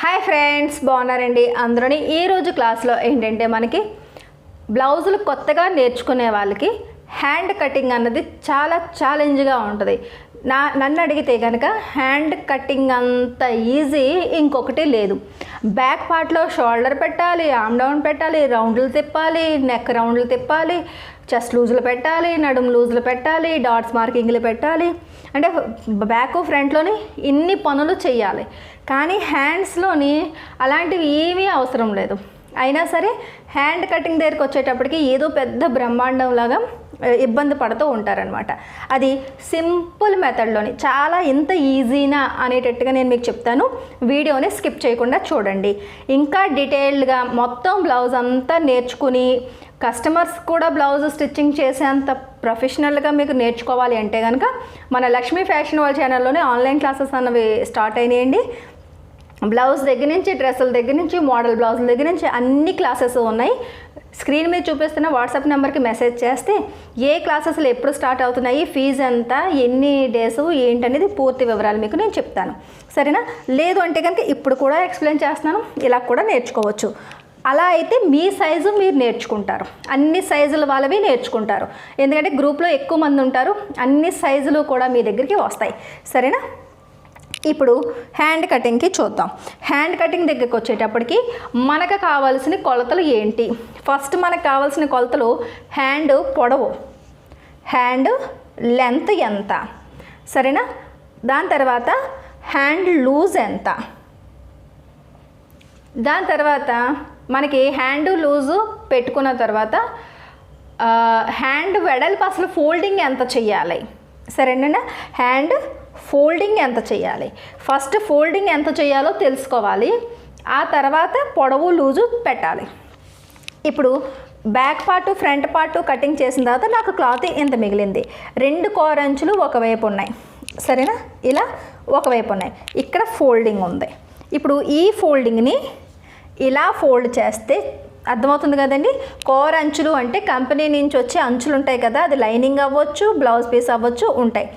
Hi friends బాగున్నారండి? అందరూని ఈరోజు క్లాస్లో ఏంటంటే మనకి బ్లౌజులు కొత్తగా నేర్చుకునే వాళ్ళకి హ్యాండ్ కటింగ్ అన్నది చాలా ఛాలెంజ్గా ఉంటుంది. నా నన్ను అడిగితే కనుక హ్యాండ్ కటింగ్ అంత ఈజీ ఇంకొకటి లేదు. బ్యాక్ పార్ట్లో షోల్డర్ పెట్టాలి ఆమ్ డౌన్ పెట్టాలి రౌండ్లు తిప్పాలి నెక్ రౌండ్లు తిప్పాలి చెస్ట్ లూజులు పెట్టాలి నడుము లూజులు పెట్టాలి డాట్స్ మార్కింగ్లు పెట్టాలి. అంటే బ్యాక్ ఫ్రంట్లోని ఇన్ని పనులు చేయాలి కానీ హ్యాండ్స్లోని అలాంటివి ఏమీ అవసరం లేదు. అయినా సరే హ్యాండ్ కటింగ్ దగ్గరికి వచ్చేటప్పటికి ఏదో పెద్ద బ్రహ్మాండం లాగా ఇబ్బంది పడుతూ ఉంటారనమాట అది సింపుల్ మెథడ్లోని చాలా ఇంత ఈజీనా అనేటట్టుగా నేను మీకు చెప్తాను. వీడియోని స్కిప్ చేయకుండా చూడండి. ఇంకా డీటెయిల్డ్గా మొత్తం బ్లౌజ్ అంతా నేర్చుకుని కస్టమర్స్ కూడా బ్లౌజ్ స్టిచ్చింగ్ చేసేంత ప్రొఫెషనల్గా మీకు నేర్చుకోవాలి అంటే కనుక మన లక్ష్మీ ఫ్యాషన్ వాళ్ళ ఛానల్లోనే ఆన్లైన్ క్లాసెస్ అన్నవి స్టార్ట్ అయినాయండి. బ్లౌజ్ దగ్గర నుంచి డ్రెస్సుల దగ్గర నుంచి మోడల్ బ్లౌజుల దగ్గర నుంచి అన్ని క్లాసెస్ ఉన్నాయి. స్క్రీన్ మీద చూపిస్తున్న వాట్సాప్ నెంబర్కి మెసేజ్ చేస్తే ఏ క్లాసెస్లు ఎప్పుడు స్టార్ట్ అవుతున్నాయి ఫీజు ఎంత ఎన్ని డేస్ ఏంటనేది పూర్తి వివరాలు మీకు నేను చెప్తాను. సరేనా? లేదు అంటే కనుక ఇప్పుడు కూడా ఎక్స్ప్లెయిన్ చేస్తున్నాను ఇలా కూడా నేర్చుకోవచ్చు. అలా అయితే మీ సైజు మీరు నేర్చుకుంటారు. అన్ని సైజుల వాళ్ళవి నేర్చుకుంటారు. ఎందుకంటే గ్రూప్లో ఎక్కువ మంది ఉంటారు అన్ని సైజులు కూడా మీ దగ్గరికి వస్తాయి. సరేనా? ఇప్పుడు హ్యాండ్ కటింగ్కి చూద్దాం. హ్యాండ్ కటింగ్ దగ్గరికి వచ్చేటప్పటికి మనకు కావాల్సిన కొలతలు ఏంటి? ఫస్ట్ మనకు కావాల్సిన కొలతలు హ్యాండ్ పొడవు. హ్యాండ్ లెంత్ ఎంత? సరేనా? దాని తర్వాత హ్యాండ్ లూజ్ ఎంత? దాని తర్వాత మనకి హ్యాండ్ లూజు పెట్టుకున్న తర్వాత హ్యాండ్ వెడల్పు అసలు ఫోల్డింగ్ ఎంత చెయ్యాలి? సరేనా? హ్యాండ్ ఫోల్డింగ్ ఎంత చేయాలి? ఫస్ట్ ఫోల్డింగ్ ఎంత చేయాలో తెలుసుకోవాలి. ఆ తర్వాత పొడవు లూజు పెట్టాలి. ఇప్పుడు back part front part cutting చేసిన తర్వాత నాకు క్లాత్ ఇంత మిగిలింది? రెండు కోరంచులు ఒకవైపు ఉన్నాయి. సరేనా? ఇలా ఒకవైపు ఉన్నాయి. ఇక్కడ ఫోల్డింగ్ ఉంది. ఇప్పుడు ఈ ఫోల్డింగ్ని ఇలా ఫోల్డ్ చేస్తే అర్థమవుతుంది కదండి? కోర్ అంచులు అంటే కంపెనీ నుంచి వచ్చే అంచులు ఉంటాయి కదా అది లైనింగ్ అవ్వచ్చు బ్లౌజ్ పీస్ అవ్వచ్చు ఉంటాయి.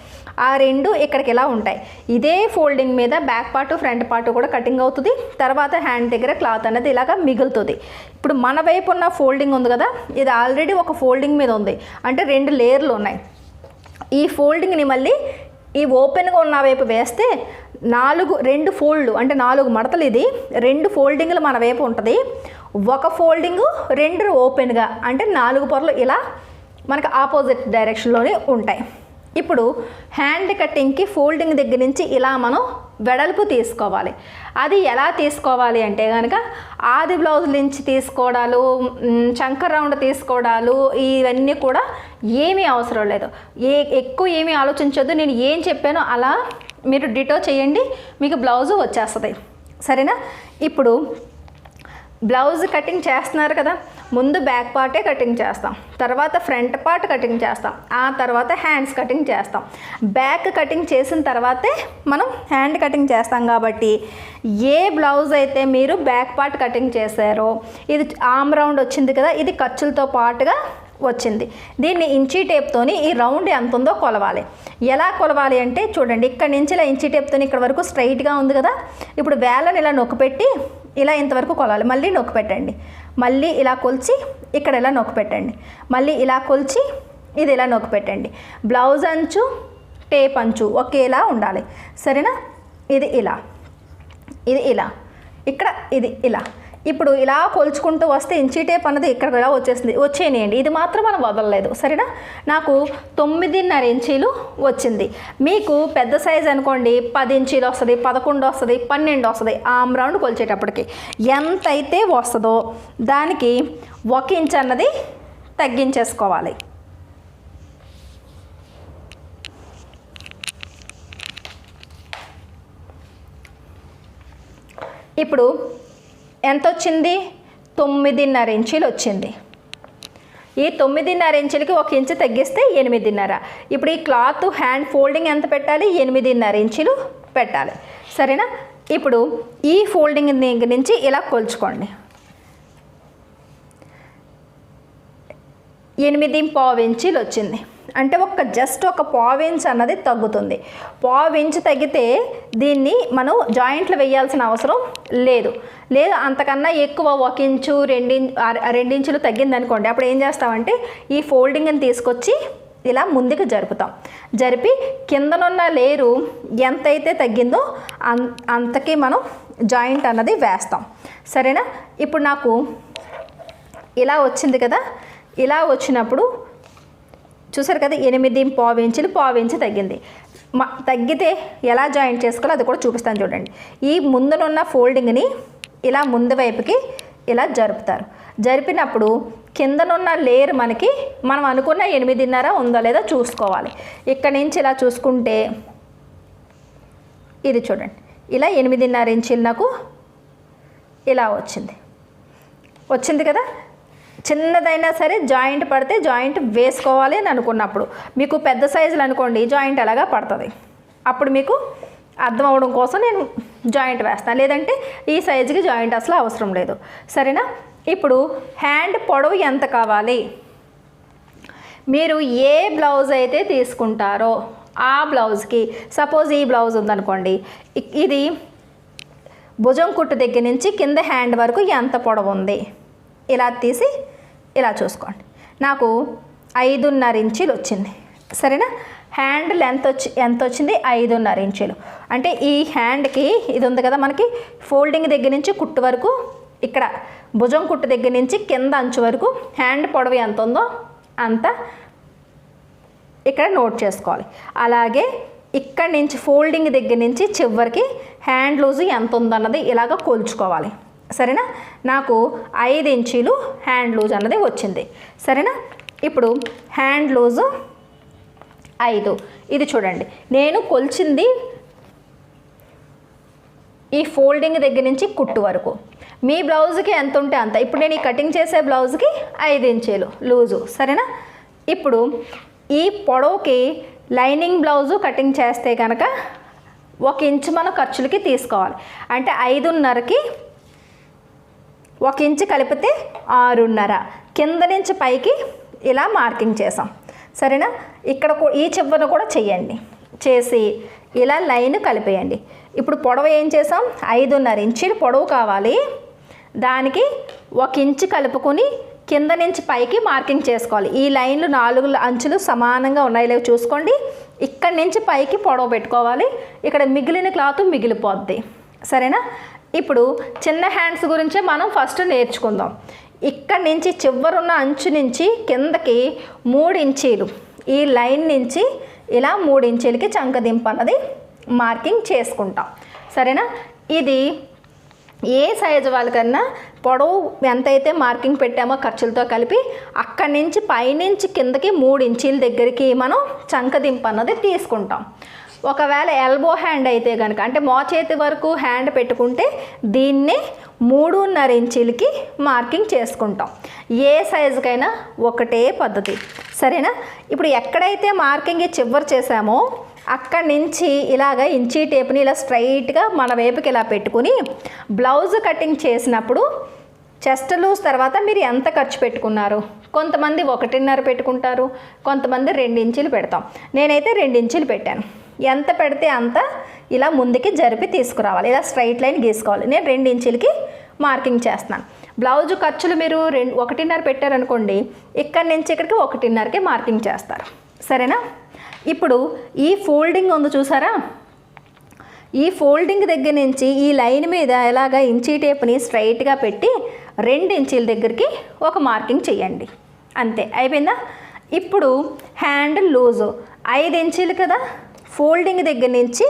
ఆ రెండు ఇక్కడికి ఇలా ఉంటాయి? ఇదే ఫోల్డింగ్ మీద బ్యాక్ పార్ట్ ఫ్రంట్ పార్ట్ కూడా కటింగ్ అవుతుంది. తర్వాత హ్యాండ్ దగ్గర క్లాత్ అనేది ఇలాగా మిగులుతుంది. ఇప్పుడు మన వైపు ఉన్న ఫోల్డింగ్ ఉంది కదా ఇది ఆల్రెడీ ఒక ఫోల్డింగ్ మీద ఉంది. అంటే రెండు లేయర్లు ఉన్నాయి. ఈ ఫోల్డింగ్ని మళ్ళీ ఈ ఓపెన్గా ఉన్న వైపు వేస్తే నాలుగు రెండు ఫోల్డ్ అంటే నాలుగు మడతలు ఇది రెండు ఫోల్డింగ్లు మన వైపు ఉంటుంది. ఒక ఫోల్డింగు రెండు ఓపెన్గా అంటే నాలుగు పొరలు ఇలా మనకు ఆపోజిట్ డైరెక్షన్లోనే ఉంటాయి. ఇప్పుడు హ్యాండ్ కటింగ్కి ఫోల్డింగ్ దగ్గర నుంచి ఇలా మనం వెడల్పు తీసుకోవాలి. అది ఎలా తీసుకోవాలి అంటే కనుక ఆది బ్లౌజ్ నుంచి తీసుకోవడాలు చంకర్ రౌండ్ తీసుకోవడాలు ఇవన్నీ కూడా ఏమీ అవసరం లేదు. ఏ ఎక్కువ ఏమీ ఆలోచించొద్దు. నేను ఏం చెప్పానో అలా మీరు డిటో చేయండి. మీకు బ్లౌజు వచ్చేస్తుంది. సరేనా? ఇప్పుడు బ్లౌజ్ కటింగ్ చేస్తున్నారు కదా ముందు బ్యాక్ పార్టే కటింగ్ చేస్తాం. తర్వాత ఫ్రంట్ పార్ట్ కటింగ్ చేస్తాం. ఆ తర్వాత హ్యాండ్స్ కటింగ్ చేస్తాం. బ్యాక్ కటింగ్ చేసిన తర్వాతే మనం హ్యాండ్ కటింగ్ చేస్తాం కాబట్టి ఏ బ్లౌజ్ అయితే మీరు బ్యాక్ పార్ట్ కటింగ్ చేశారో ఇది ఆమ్ రౌండ్ వచ్చింది కదా ఇది ఖర్చులతో పాటుగా వచ్చింది. దీన్ని ఇంచీ టేప్తోని ఈ రౌండ్ ఎంత ఉందో కొలవాలి. ఎలా కొలవాలి అంటే చూడండి ఇక్కడ నుంచి ఇలా ఇంచీ టేప్తోని ఇక్కడ వరకు స్ట్రైట్గా ఉంది కదా ఇప్పుడు వేలను ఇలా నొక్కిపెట్టి ఇలా ఇంతవరకు కొలాలి. మళ్ళీ నొక్కి పెట్టండి. మళ్ళీ ఇలా కొలిచి ఇక్కడ ఇలా నొక్కి పెట్టండి. మళ్ళీ ఇలా కొలిచి ఇది ఇలా నొక్కి పెట్టండి. బ్లౌజ్ అంచు టేప్ అంచు ఒకేలా ఉండాలి. సరేనా? ఇది ఇలా. ఇది ఇలా. ఇక్కడ ఇది ఇలా. ఇప్పుడు ఇలా కొలుచుకుంటూ వస్తే ఇంచీ టేప్ అన్నది ఇక్కడ ఇలా వచ్చేసింది. వచ్చేయండి. ఇది మాత్రం మనం వదలలేదు. సరేనా? నాకు తొమ్మిదిన్నర ఇంచీలు వచ్చింది. మీకు పెద్ద సైజ్ అనుకోండి పది ఇంచీలు వస్తుంది పదకొండు వస్తుంది పన్నెండు వస్తుంది. ఆమ్ రౌండ్ కొలిచేటప్పటికి ఎంత అయితే వస్తుందో దానికి ఒక ఇంచ్ అన్నది తగ్గించేసుకోవాలి. ఇప్పుడు ఎంత వచ్చింది తొమ్మిదిన్నర ఇంచీలు వచ్చింది ఈ తొమ్మిదిన్నర ఇంచులకి ఒక ఇంచు తగ్గిస్తే ఎనిమిదిన్నర. ఇప్పుడు ఈ క్లాత్ హ్యాండ్ ఫోల్డింగ్ ఎంత పెట్టాలి? ఎనిమిదిన్నర ఇంచులు పెట్టాలి. సరేనా? ఇప్పుడు ఈ ఫోల్డింగ్ దగ్గర నుంచి ఇలా కొలుచుకోండి. ఎనిమిది పావు ఇంచీలు వచ్చింది అంటే ఒక జస్ట్ ఒక పావు అన్నది తగ్గుతుంది. పావు తగ్గితే దీన్ని మనం జాయింట్లు వేయాల్సిన అవసరం లేదు. లేదు అంతకన్నా ఎక్కువ ఒక ఇంచు రెండిం రెండించులు తగ్గిందనుకోండి. అప్పుడు ఏం చేస్తామంటే ఈ ఫోల్డింగ్ని తీసుకొచ్చి ఇలా ముందుకు జరుపుతాం. జరిపి కిందనున్న లేరు ఎంతైతే తగ్గిందో అంత అంతకి మనం జాయింట్ అన్నది వేస్తాం. సరేనా? ఇప్పుడు నాకు ఇలా వచ్చింది కదా? ఇలా వచ్చినప్పుడు చూసారు కదా ఎనిమిది పావు ఇంచులు పావు ఇంచు తగ్గింది తగ్గితే ఎలా జాయింట్ చేసుకోవాలో అది కూడా చూపిస్తాను చూడండి. ఈ ముందునున్న ఫోల్డింగ్ని ఇలా ముందు వైపుకి ఇలా జరుపుతారు. జరిపినప్పుడు కిందనున్న లేయర్ మనకి మనం అనుకున్న ఎనిమిదిన్నర ఉందో లేదో చూసుకోవాలి. ఇక్కడ నుంచి ఇలా చూసుకుంటే ఇది చూడండి. ఇలా ఎనిమిదిన్నర ఇంచులు నాకు ఇలా వచ్చింది. వచ్చింది కదా? చిన్నదైనా సరే జాయింట్ పడితే జాయింట్ వేసుకోవాలి అని అనుకున్నప్పుడు మీకు పెద్ద సైజులు అనుకోండి జాయింట్ ఎలాగా పడుతుంది? అప్పుడు మీకు అర్థం అవడం కోసం నేను జాయింట్ వేస్తాను. లేదంటే ఈ సైజుకి జాయింట్ అసలు అవసరం లేదు. సరేనా? ఇప్పుడు హ్యాండ్ పొడవు ఎంత కావాలి? మీరు ఏ బ్లౌజ్ అయితే తీసుకుంటారో ఆ బ్లౌజ్కి సపోజ్ ఈ బ్లౌజ్ ఉందనుకోండి ఇది భుజం కుట్టు దగ్గర నుంచి కింద హ్యాండ్ వరకు ఎంత పొడవు ఉంది? ఇలా తీసి ఇలా చూసుకోండి. నాకు ఐదున్నర ఇంచీలు వచ్చింది. సరేనా? హ్యాండ్ లెంత్ వచ్చి ఎంత వచ్చింది? ఐదున్నర ఇంచీలు. అంటే ఈ హ్యాండ్కి ఇది ఉంది కదా మనకి ఫోల్డింగ్ దగ్గర నుంచి కుట్టు వరకు ఇక్కడ భుజం కుట్టు దగ్గర నుంచి కింద అంచు వరకు హ్యాండ్ పొడవు ఎంత ఉందో అంత ఇక్కడ నోట్ చేసుకోవాలి. అలాగే ఇక్కడి నుంచి ఫోల్డింగ్ దగ్గర నుంచి చివరికి హ్యాండ్ లూజ్ ఎంత ఉందన్నది ఇలాగ కొలుచుకోవాలి. సరేనా? నాకు ఐదు ఇంచీలు హ్యాండ్ లూజ్ అన్నది వచ్చింది. సరేనా? ఇప్పుడు హ్యాండ్ లూజు ఐదు. ఇది చూడండి. నేను కొలిచింది ఈ ఫోల్డింగ్ దగ్గర నుంచి కుట్టు వరకు. మీ బ్లౌజ్కి ఎంత ఉంటే అంత. ఇప్పుడు నేను ఈ కటింగ్ చేసే బ్లౌజ్కి ఐదు ఇంచీలు లూజు. సరేనా? ఇప్పుడు ఈ పొడవుకి లైనింగ్ బ్లౌజు కటింగ్ చేస్తే కనుక ఒక ఇంచు మన ఖర్చులకి తీసుకోవాలి. అంటే ఐదున్నరకి ఒక ఇంచు కలిపితే ఆరున్నర. కింద నుంచి పైకి ఇలా మార్కింగ్ చేసాం. సరేనా? ఇక్కడ ఈ చివరను కూడా చేయండి చేసి ఇలా లైన్ కలిపేయండి. ఇప్పుడు పొడవు ఏం చేసాం? ఐదున్నర ఇంచీలు పొడవు కావాలి. దానికి ఒక ఇంచు కలుపుకొని కింద నుంచి పైకి మార్కింగ్ చేసుకోవాలి. ఈ లైన్లు నాలుగు అంచులు సమానంగా ఉన్నాయి. లేవు చూసుకోండి. ఇక్కడి నుంచి పైకి పొడవు పెట్టుకోవాలి. ఇక్కడ మిగిలిన క్లాత్ మిగిలిపోద్ది. సరేనా? ఇప్పుడు చిన్న హ్యాండ్స్ గురించే మనం ఫస్ట్ నేర్చుకుందాం. ఇక్కడి నుంచి చివరున్న అంచు నుంచి కిందకి మూడు ఇంచీలు ఈ లైన్ నుంచి ఇలా మూడు ఇంచీలకి చంకదింపు అన్నది మార్కింగ్ చేసుకుంటాం. సరేనా? ఇది ఏ సైజు వాళ్ళకన్నా పొడవు ఎంతైతే మార్కింగ్ పెట్టామో ఖర్చులతో కలిపి అక్కడి నుంచి పైనుంచి కిందకి మూడు ఇంచీల దగ్గరికి మనం చంకదింపు అన్నది తీసుకుంటాం. ఒకవేళ ఎల్బో హ్యాండ్ అయితే కనుక అంటే మోచేతి వరకు హ్యాండ్ పెట్టుకుంటే దీన్నే మూడున్నర ఇంచీలకి మార్కింగ్ చేసుకుంటాం. ఏ సైజుకైనా ఒకటే పద్ధతి. సరేనా? ఇప్పుడు ఎక్కడైతే మార్కింగ్ చివరి చేసామో అక్కడి నుంచి ఇలాగ ఇంచీ టేప్ని ఇలా స్ట్రైట్గా మన వైపుకి ఇలా పెట్టుకుని బ్లౌజ్ కటింగ్ చేసినప్పుడు చెస్ట్ లూజ్ తర్వాత మీరు ఎంత ఖర్చు పెట్టుకున్నారు? కొంతమంది ఒకటిన్నర పెట్టుకుంటారు కొంతమంది రెండు ఇంచులు పెడతాం. నేనైతే రెండు ఇంచులు పెట్టాను. ఎంత పెడితే అంత ఇలా ముందుకి జరిపి తీసుకురావాలి. ఇలా స్ట్రైట్ లైన్ గీసుకోవాలి. నేను రెండు ఇంచులకి మార్కింగ్ చేస్తున్నాను. బ్లౌజ్ ఖర్చులు మీరు రెండు ఒకటిన్నర పెట్టారనుకోండి ఇక్కడి నుంచి ఇక్కడికి ఒకటిన్నరకి మార్కింగ్ చేస్తారు. సరేనా? ఇప్పుడు ఈ ఫోల్డింగ్ ఉంది చూసారా? ఈ ఫోల్డింగ్ దగ్గర నుంచి ఈ లైన్ మీద ఇలాగ ఇంచీ టేప్ని స్ట్రైట్గా పెట్టి రెండు ఇంచీల దగ్గరికి ఒక మార్కింగ్ చేయండి. అంతే. అయిపోయిందా? ఇప్పుడు హ్యాండ్ లూజు ఐదు ఇంచీలు కదా? ఫోల్డింగ్ దగ్గర నుంచి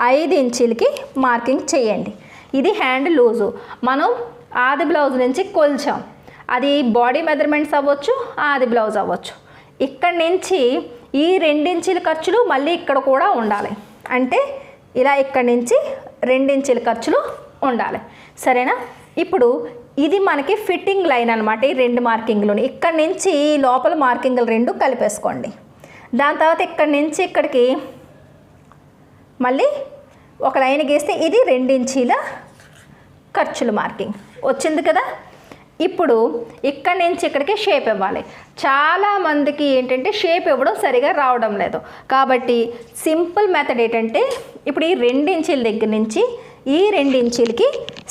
ఐదు ఇంచీలకి మార్కింగ్ చేయండి. ఇది హ్యాండ్ లూజు. మనం ఆది బ్లౌజ్ నుంచి కొల్చాం. అది బాడీ మెజర్మెంట్స్ అవ్వచ్చు ఆది బ్లౌజ్ అవ్వచ్చు. ఇక్కడ నుంచి ఈ రెండించీల ఖర్చులు మళ్ళీ ఇక్కడ కూడా ఉండాలి. అంటే ఇలా ఇక్కడి నుంచి రెండించుల ఖర్చులు ఉండాలి. సరేనా? ఇప్పుడు ఇది మనకి ఫిట్టింగ్ లైన్ అనమాట ఈ రెండు మార్కింగ్లు ఇక్కడి నుంచి లోపల మార్కింగ్లు రెండు కలిపేసుకోండి. దాని తర్వాత ఇక్కడి నుంచి ఇక్కడికి మళ్ళీ ఒక లైన్ గీస్తే ఇది రెండించీల ఖర్చులు మార్కింగ్. వచ్చింది కదా? ఇప్పుడు ఇక్కడి నుంచి ఇక్కడికి షేప్ ఇవ్వాలి. చాలా మందికి ఏంటంటే షేప్ ఇవ్వడం సరిగా రావడం లేదు. కాబట్టి సింపుల్ మెథడ్ ఏంటంటే ఇప్పుడు ఈ రెండు ఇంచీల దగ్గర నుంచి ఈ రెండు ఇంచీలకి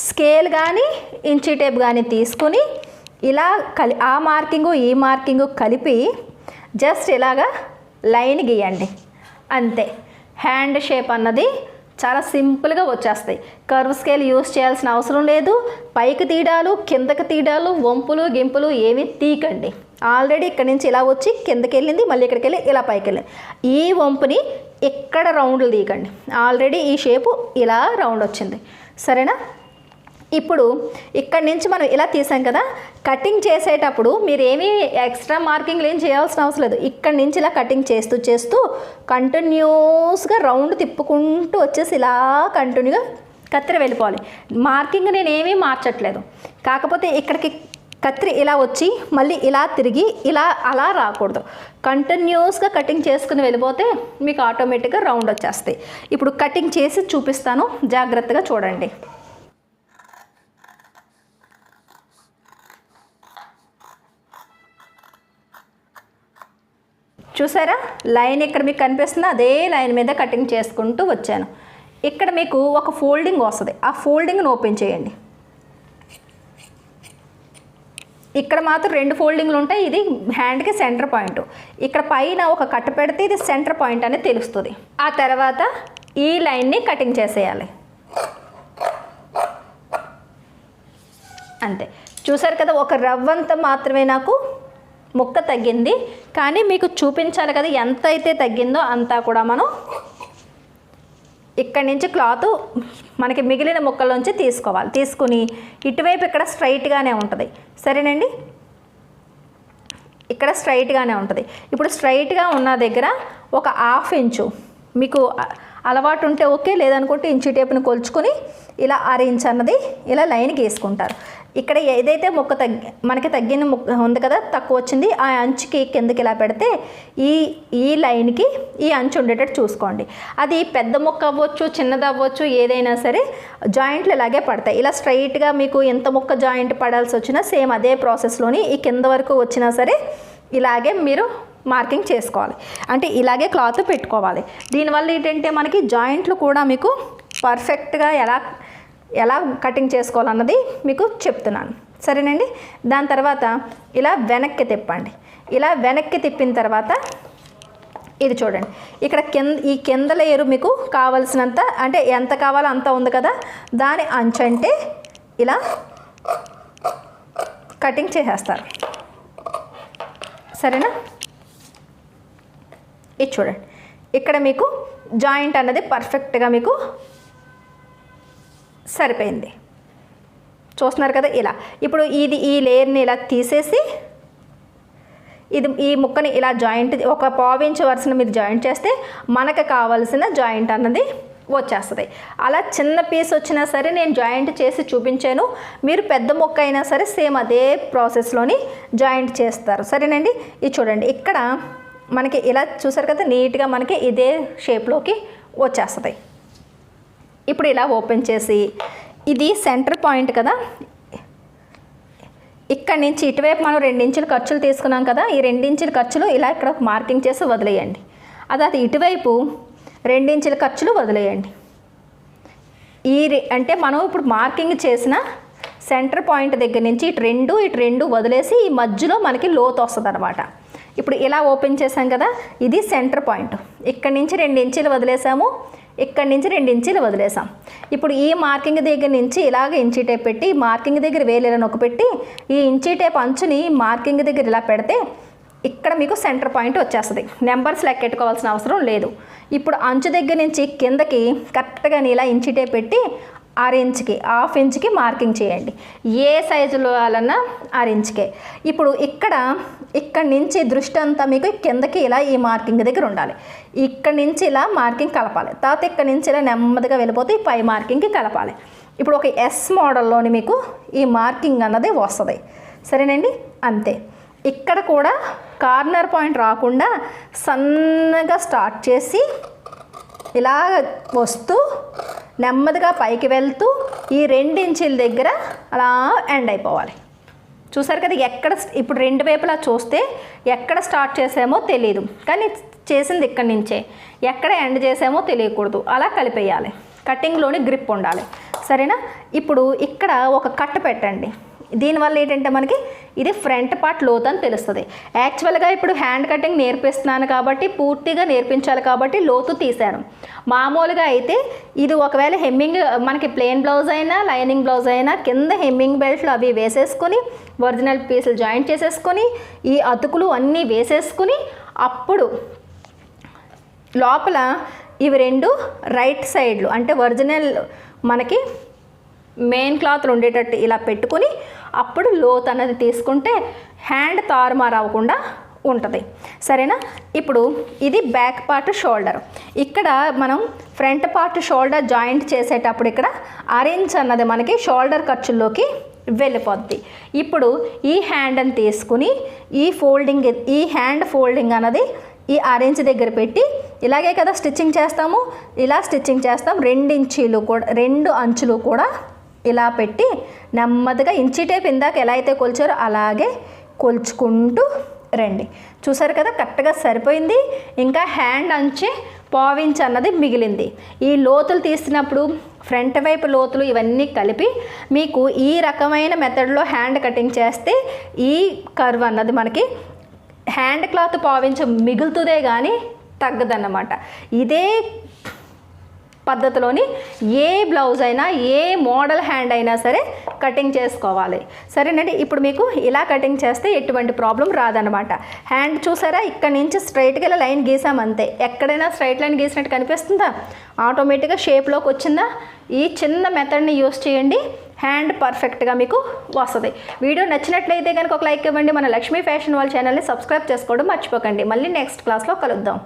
స్కేల్ కానీ ఇంచీ టేప్ కానీ తీసుకుని ఇలా కలి ఆ మార్కింగు ఈ మార్కింగు కలిపి జస్ట్ ఇలాగా లైన్ గీయండి. అంతే. హ్యాండ్ షేప్ అన్నది చాలా సింపుల్గా వచ్చేస్తాయి. కర్వ్ స్కేల్ యూస్ చేయాల్సిన అవసరం లేదు. పైకి తీయడాలు కిందకి తీయడాలు వంపులు గింపులు ఏమీ తీకండి ఆల్రెడీ ఇక్కడి నుంచి ఇలా వచ్చి కిందకి వెళ్ళింది మళ్ళీ ఇక్కడికి వెళ్ళి ఇలా పైకి వెళ్ళింది. ఈ వంపుని ఇక్కడ రౌండ్లు తీయకండి. ఆల్రెడీ ఈ షేపు ఇలా రౌండ్ వచ్చింది. సరేనా? ఇప్పుడు ఇక్కడి నుంచి మనం ఇలా తీసాం కదా కటింగ్ చేసేటప్పుడు మీరు ఏమీ ఎక్స్ట్రా మార్కింగ్లు ఏం చేయాల్సిన అవసరం లేదు. ఇక్కడి నుంచి ఇలా కటింగ్ చేస్తూ చేస్తూ కంటిన్యూస్గా రౌండ్ తిప్పుకుంటూ వచ్చేసి ఇలా కంటిన్యూగా కత్తిరి వెళ్ళిపోవాలి. మార్కింగ్ నేను ఏమీ మార్చట్లేదు. కాకపోతే ఇక్కడికి కత్తిరి ఇలా వచ్చి మళ్ళీ ఇలా తిరిగి ఇలా అలా రాకూడదు. కంటిన్యూస్గా కటింగ్ చేసుకుని వెళ్ళిపోతే మీకు ఆటోమేటిక్గా రౌండ్ వచ్చేస్తాయి. ఇప్పుడు కటింగ్ చేసి చూపిస్తాను. జాగ్రత్తగా చూడండి. చూసారా? లైన్ ఇక్కడ మీకు కనిపిస్తుంది. అదే లైన్ మీద కటింగ్ చేసుకుంటూ వచ్చాను. ఇక్కడ మీకు ఒక ఫోల్డింగ్ వస్తుంది. ఆ ఫోల్డింగ్ని ఓపెన్ చేయండి. ఇక్కడ మాత్రం రెండు ఫోల్డింగ్లు ఉంటాయి. ఇది హ్యాండ్కి సెంటర్ పాయింట్. ఇక్కడ పైన ఒక కట్ పెడితే ఇది సెంటర్ పాయింట్ అనేది తెలుస్తుంది. ఆ తర్వాత ఈ లైన్ని కటింగ్ చేసేయాలి. అంతే. చూసారు కదా ఒక రవ్వంత మాత్రమే నాకు ముక్క తగ్గింది. కానీ మీకు చూపించాలి కదా ఎంత అయితే తగ్గిందో అంతా కూడా మనం ఇక్కడి నుంచి క్లాత్ మనకి మిగిలిన ముక్కల్లోంచి తీసుకోవాలి. తీసుకుని ఇటువైపు ఇక్కడ స్ట్రైట్గానే ఉంటుంది. సరేనండి? ఇక్కడ స్ట్రైట్గానే ఉంటుంది. ఇప్పుడు స్ట్రైట్గా ఉన్న దగ్గర ఒక హాఫ్ ఇంచు మీకు అలవాటు ఉంటే ఓకే లేదనుకుంటే ఇంచు టేపుని కొలుచుకొని ఇలా అర ఇంచ్ అన్నది ఇలా లైన్ గీసుకుంటారు ఇక్కడ ఏదైతే మొక్క తగ్గి మనకి తగ్గిన ముక్క ఉంది కదా తక్కువ వచ్చింది ఆ అంచుకి కిందకి ఇలా పెడితే ఈ ఈ లైన్కి ఈ అంచు ఉండేటట్టు చూసుకోండి. అది పెద్ద ముక్క అవ్వచ్చు చిన్నది అవ్వచ్చు ఏదైనా సరే జాయింట్లు ఇలాగే పడతాయి. ఇలా స్ట్రైట్గా మీకు ఎంత మొక్క జాయింట్ పడాల్సి వచ్చినా సేమ్ అదే ప్రాసెస్లోని ఈ కింద వరకు వచ్చినా సరే ఇలాగే మీరు మార్కింగ్ చేసుకోవాలి. అంటే ఇలాగే క్లాత్ పెట్టుకోవాలి. దీనివల్ల ఏంటంటే మనకి జాయింట్లు కూడా మీకు పర్ఫెక్ట్గా ఎలా ఎలా కటింగ్ చేసుకోవాలన్నది మీకు చెప్తున్నాను. సరేనండి? దాని తర్వాత ఇలా వెనక్కి తిప్పండి. ఇలా వెనక్కి తిప్పిన తర్వాత ఇది చూడండి. ఇక్కడ కింద ఈ కింద లేయరు మీకు కావలసినంత అంటే ఎంత కావాలో అంత ఉంది కదా? దాని అంచంటే ఇలా కటింగ్ చేసేస్తారు. సరేనా? ఇది చూడండి. ఇక్కడ మీకు జాయింట్ అన్నది పర్ఫెక్ట్గా మీకు సరిపోయింది. చూస్తున్నారు కదా ఇలా. ఇప్పుడు ఇది ఈ లేయర్ని ఇలా తీసేసి ఇది ఈ ముక్కని ఇలా జాయింట్ ఒక పావించ్ వరుసను మీరు జాయింట్ చేస్తే మనకు కావాల్సిన జాయింట్ అన్నది వచ్చేస్తుంది. అలా చిన్న పీస్ వచ్చినా సరే నేను జాయింట్ చేసి చూపించాను. మీరు పెద్ద మొక్క అయినా సరే సేమ్ అదే ప్రాసెస్లోని జాయింట్ చేస్తారు. సరేనండి? ఇది చూడండి. ఇక్కడ మనకి ఇలా చూసారు కదా నీట్గా మనకి ఇదే షేప్లోకి వచ్చేస్తుంది. ఇప్పుడు ఇలా ఓపెన్ చేసి ఇది సెంటర్ పాయింట్ కదా? ఇక్కడ నుంచి ఇటువైపు మనం రెండించులు ఖర్చులు తీసుకున్నాం కదా ఈ రెండించుల ఖర్చులు ఇలా ఇక్కడ మార్కింగ్ చేసి వదిలేయండి. అది అది ఇటువైపు రెండించుల ఖర్చులు వదిలేయండి. ఈ అంటే మనం ఇప్పుడు మార్కింగ్ చేసిన సెంటర్ పాయింట్ దగ్గర నుంచి ఇటు రెండు ఇటు రెండు వదిలేసి ఈ మధ్యలో మనకి లోతు వస్తుంది అనమాట ఇప్పుడు ఇలా ఓపెన్ చేసాం కదా ఇది సెంటర్ పాయింట్. ఇక్కడ నుంచి రెండు ఇంచీలు వదిలేసాము ఇక్కడ నుంచి రెండు ఇంచీలు వదిలేసాం ఇప్పుడు ఈ మార్కింగ్ దగ్గర నుంచి ఇలాగ ఇంచీ టేప్ పెట్టి మార్కింగ్ దగ్గర వేలు నొక్కి పెట్టి ఈ ఇంచీ టేప్ అంచుని మార్కింగ్ దగ్గర ఇలా పెడితే ఇక్కడ మీకు సెంటర్ పాయింట్ వచ్చేస్తుంది. నెంబర్స్ లెక్కెట్టుకోవాల్సిన అవసరం లేదు. ఇప్పుడు అంచు దగ్గర నుంచి కిందకి కరెక్ట్గా ఇలా ఇంచి టేప్ పెట్టి ఆరు ఇంచ్కి హాఫ్ ఇంచ్కి మార్కింగ్ చేయండి. ఏ సైజులో వాళ్ళన్నా ఆరు ఇంచ్కే. ఇప్పుడు ఇక్కడ ఇక్కడ నుంచి దృష్టి అంతా మీకు కిందకి ఇలా ఈ మార్కింగ్ దగ్గర ఉండాలి. ఇక్కడ నుంచి ఇలా మార్కింగ్ కలపాలి. తర్వాత ఇక్కడ నుంచి ఇలా నెమ్మదిగా వెళ్ళిపోతే ఈ పై మార్కింగ్కి కలపాలి. ఇప్పుడు ఒక ఎస్ మోడల్లోని మీకు ఈ మార్కింగ్ అన్నది వస్తుంది. సరేనండి? అంతే. ఇక్కడ కూడా కార్నర్ పాయింట్ రాకుండా సన్నగా స్టార్ట్ చేసి ఇలా వస్తూ నెమ్మదిగా పైకి వెళ్తూ ఈ రెండించీల దగ్గర అలా ఎండ్ అయిపోవాలి. చూసారు కదా ఎక్కడ ఇప్పుడు రెండు వైపులా చూస్తే ఎక్కడ స్టార్ట్ చేసామో తెలియదు కానీ చేసింది ఇక్కడి నుంచే. ఎక్కడ ఎండ్ చేసామో తెలియకూడదు. అలా కలిపేయాలి. కటింగ్లోని గ్రిప్ ఉండాలి. సరేనా? ఇప్పుడు ఇక్కడ ఒక కట్ పెట్టండి. దీనివల్ల ఏంటంటే మనకి ఇది ఫ్రంట్ పార్ట్ లోత్ అని తెలుస్తుంది. యాక్చువల్గా ఇప్పుడు హ్యాండ్ కటింగ్ నేర్పిస్తున్నాను కాబట్టి పూర్తిగా నేర్పించాలి కాబట్టి లోతు తీశాను. మామూలుగా అయితే ఇది ఒకవేళ హెమ్మింగ్ మనకి ప్లెయిన్ బ్లౌజ్ అయినా లైనింగ్ బ్లౌజ్ అయినా కింద హెమ్మింగ్ బెల్ట్లు అవి వేసేసుకొని ఒరిజినల్ పీసులు జాయింట్ చేసేసుకొని ఈ అతుకులు అన్నీ వేసేసుకుని అప్పుడు లోపల ఇవి రెండు రైట్ సైడ్లు అంటే ఒరిజినల్ మనకి మెయిన్ క్లాత్లు ఉండేటట్టు ఇలా పెట్టుకుని అప్పుడు లోత్ అన్నది తీసుకుంటే హ్యాండ్ తారుమారు అవ్వకుండా ఉంటుంది. సరేనా? ఇప్పుడు ఇది బ్యాక్ పార్ట్ షోల్డర్. ఇక్కడ మనం ఫ్రంట్ పార్ట్ షోల్డర్ జాయింట్ చేసేటప్పుడు ఇక్కడ అరేంజ్ అన్నది మనకి షోల్డర్ ఖర్చుల్లోకి వెళ్ళిపోద్ది. ఇప్పుడు ఈ హ్యాండ్ని తీసుకుని ఈ ఫోల్డింగ్ ఈ హ్యాండ్ ఫోల్డింగ్ అన్నది ఈ ఆరెంజ్ దగ్గర పెట్టి ఇలాగే కదా స్టిచ్చింగ్ చేస్తాము. ఇలా స్టిచ్చింగ్ చేస్తాం. రెండు ఇంచీలు కూడా రెండు అంచులు కూడా ఇలా పెట్టి నెమ్మదిగా ఇంచి టేప్ ఇందాక ఎలా అయితే కొలిచారో అలాగే కొలుచుకుంటూ రండి. చూసారు కదా కరెక్ట్గా సరిపోయింది. ఇంకా హ్యాండ్ అంచి పావించ్ అన్నది మిగిలింది. ఈ లోతులు తీసినప్పుడు ఫ్రంట్ వైపు లోతులు ఇవన్నీ కలిపి మీకు ఈ రకమైన మెథడ్లో హ్యాండ్ కటింగ్ చేస్తే ఈ కర్వ్ అన్నది మనకి హ్యాండ్ క్లాత్ పావించ మిగులుతుందే కానీ తగ్గదన్నమాట. ఇదే పద్ధతిలోని ఏ బ్లౌజ్ అయినా ఏ మోడల్ హ్యాండ్ అయినా సరే కటింగ్ చేసుకోవాలి. సరేనండి? ఇప్పుడు మీకు ఇలా కటింగ్ చేస్తే ఎటువంటి ప్రాబ్లం రాదనమాట హ్యాండ్ చూసారా? ఇక్కడ నుంచి స్ట్రైట్గా ఇలా లైన్ గీసామంతే ఎక్కడైనా స్ట్రైట్ లైన్ గీసినట్టు కనిపిస్తుందా? ఆటోమేటిక్గా షేప్లోకి వచ్చిందా? ఈ చిన్న మెథడ్ని యూస్ చేయండి. హ్యాండ్ పర్ఫెక్ట్గా మీకు వస్తుంది. వీడియో నచ్చినట్లయితే కనుక ఒక లైక్ ఇవ్వండి. మన లక్ష్మీ ఫ్యాషన్ వాళ్ళ ఛానల్ని సబ్స్క్రైబ్ చేసుకోవడం మర్చిపోకండి. మళ్ళీ నెక్స్ట్ క్లాస్లో కలుద్దాం.